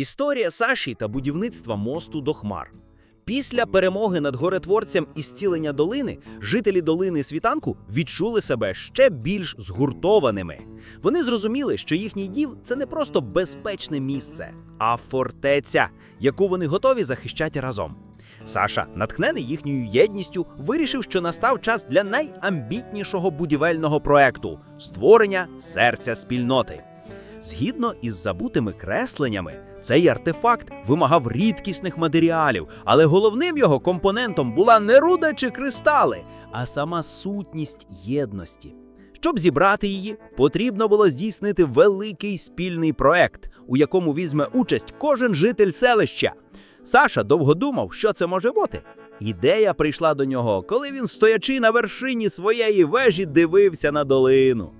Історія Саші та будівництва мосту до Хмар. Після перемоги над горетворцем і зцілення долини жителі долини світанку відчули себе ще більш згуртованими. Вони зрозуміли, що їхній дім це не просто безпечне місце, а фортеця, яку вони готові захищати разом. Саша, натхнений їхньою єдністю, вирішив, що настав час для найамбітнішого будівельного проекту створення серця спільноти. Згідно із забутими кресленнями, цей артефакт вимагав рідкісних матеріалів, але головним його компонентом була не руда чи кристали, а сама сутність єдності. Щоб зібрати її, потрібно було здійснити великий спільний проект, у якому візьме участь кожен житель селища. Саша довго думав, що це може бути. Ідея прийшла до нього, коли він, стоячи на вершині своєї вежі, дивився на долину.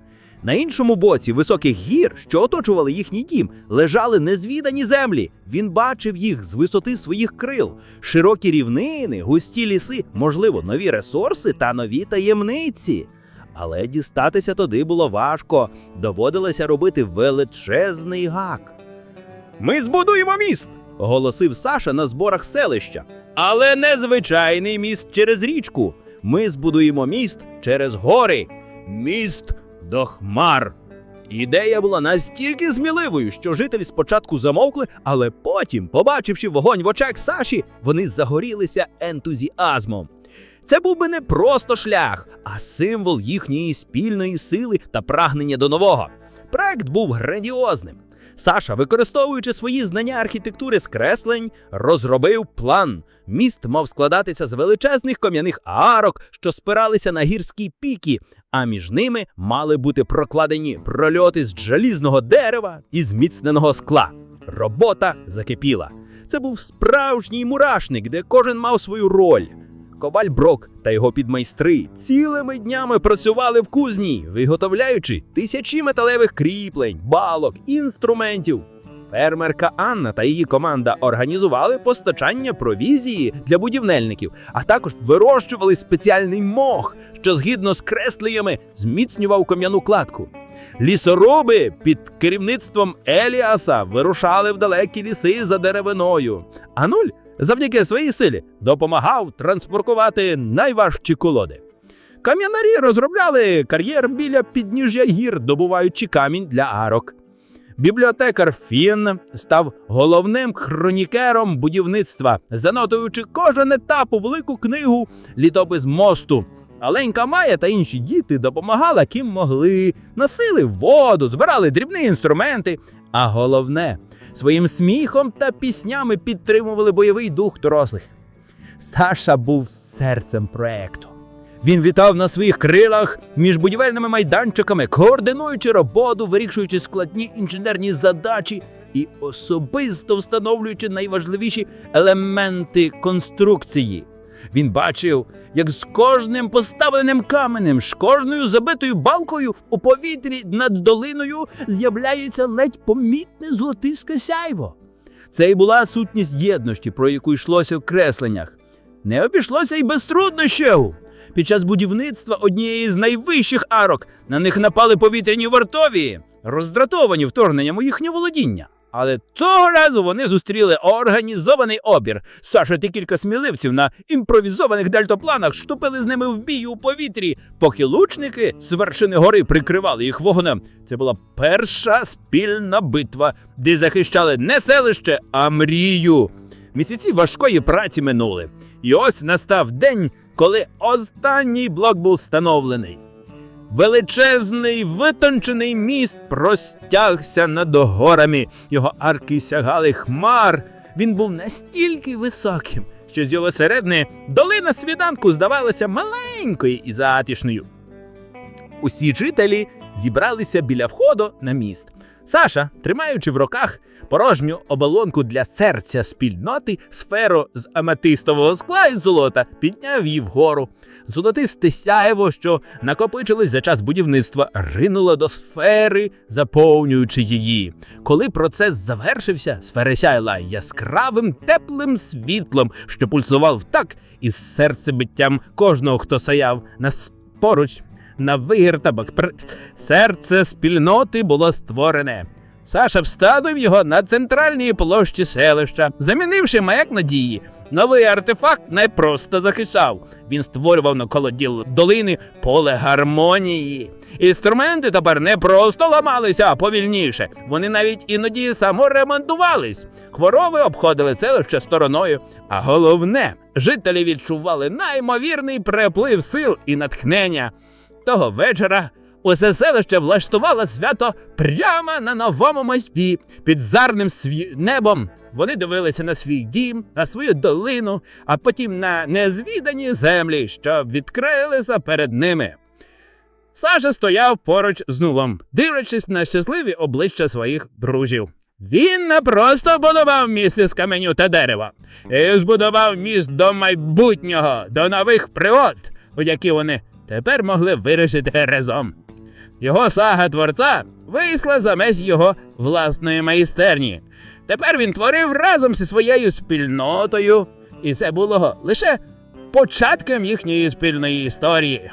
На іншому боці високих гір, що оточували їхній дім, лежали незвідані землі. Він бачив їх з висоти своїх крил, широкі рівнини, густі ліси, можливо, нові ресурси та нові таємниці. Але дістатися туди було важко, доводилося робити величезний гак. Ми збудуємо міст, оголосив Саша на зборах селища. Але не звичайний міст через річку. Ми збудуємо міст через гори. Міст до хмар. Ідея була настільки сміливою, що жителі спочатку замовкли, але потім, побачивши вогонь в очах Саші, вони загорілися ентузіазмом. Це був би не просто шлях, а символ їхньої спільної сили та прагнення до нового. Проект був грандіозним. Саша, використовуючи свої знання архітектури з креслень, розробив план. Міст мав складатися з величезних кам'яних арок, що спиралися на гірські піки, а між ними мали бути прокладені прольоти з желізного дерева і зміцненого скла. Робота закипіла. Це був справжній мурашник, де кожен мав свою роль. Коваль Брок та його підмайстри цілими днями працювали в кузні, виготовляючи тисячі металевих кріплень, балок, інструментів. Фермерка Анна та її команда організували постачання провізії для будівельників, а також вирощували спеціальний мох, що згідно з кресленнями зміцнював кам'яну кладку. Лісоруби під керівництвом Еліаса вирушали в далекі ліси за деревиною. А нуль завдяки своїй силі допомагав транспортувати найважчі колоди. Кам'янарі розробляли кар'єр біля підніжжя гір, добуваючи камінь для арок. Бібліотекар Фін став головним хронікером будівництва, занотуючи кожен етап у велику книгу літопис мосту. Аленька Майя та інші діти допомагали, ким могли, носили воду, збирали дрібні інструменти. А головне, своїм сміхом та піснями підтримували бойовий дух дорослих. Саша був серцем проекту. Він вітав на своїх крилах між будівельними майданчиками, координуючи роботу, вирішуючи складні інженерні задачі і особисто встановлюючи найважливіші елементи конструкції. Він бачив, як з кожним поставленим каменем, з кожною забитою балкою у повітрі над долиною з'являється ледь помітне золотисте сяйво. Це й була сутність єдності, про яку йшлося в кресленнях. Не обійшлося й без труднощів. Під час будівництва однієї з найвищих арок на них напали повітряні вартові, роздратовані вторгненням у їхнє володіння. Але того разу вони зустріли організований обір. Саша та кілька сміливців на імпровізованих дельтопланах штупили з ними в бій у повітрі, поки лучники з вершини гори прикривали їх вогнем. Це була перша спільна битва, де захищали не селище, а мрію. Місяці важкої праці минули. І ось настав день, коли останній блок був встановлений. Величезний витончений міст простягся над горами. Його арки сягали хмар. Він був настільки високим, що з його середини долина свіданку здавалася маленькою і затишною. Усі жителі зібралися біля входу на міст. Саша, тримаючи в руках порожню оболонку для серця спільноти, сферу з аметистового скла і золота, підняв її вгору. Золотисте сяєво, що накопичилось за час будівництва, ринуло до сфери, заповнюючи її. Коли процес завершився, сфера сяяла яскравим теплим світлом, що пульсував так із серцебиттям кожного, хто стояв нас поруч на вигір та. Серце спільноти було створене. Саша вставив його на центральній площі селища, замінивши маяк надії. Новий артефакт не просто захищав. Він створював навколо діл долини поле гармонії. Інструменти тепер не просто ламалися, а повільніше. Вони навіть іноді саморемонтувались. Хвороби обходили селище стороною. А головне, жителі відчували наймовірний приплив сил і натхнення. Того вечора усе селище влаштувало свято прямо на новому мості під зарним сві... небом. Вони дивилися на свій дім, на свою долину, а потім на незвідані землі, що відкрилися перед ними. Саша стояв поруч з нулом, дивлячись на щасливі обличчя своїх друзів. Він не просто будував міст із каменю та дерева, і збудував міст до майбутнього, до нових пригод, у які вони тепер могли вирішити разом. Його сага творця вийшла за меж його власної майстерні. Тепер він творив разом зі своєю спільнотою, і це було лише початком їхньої спільної історії.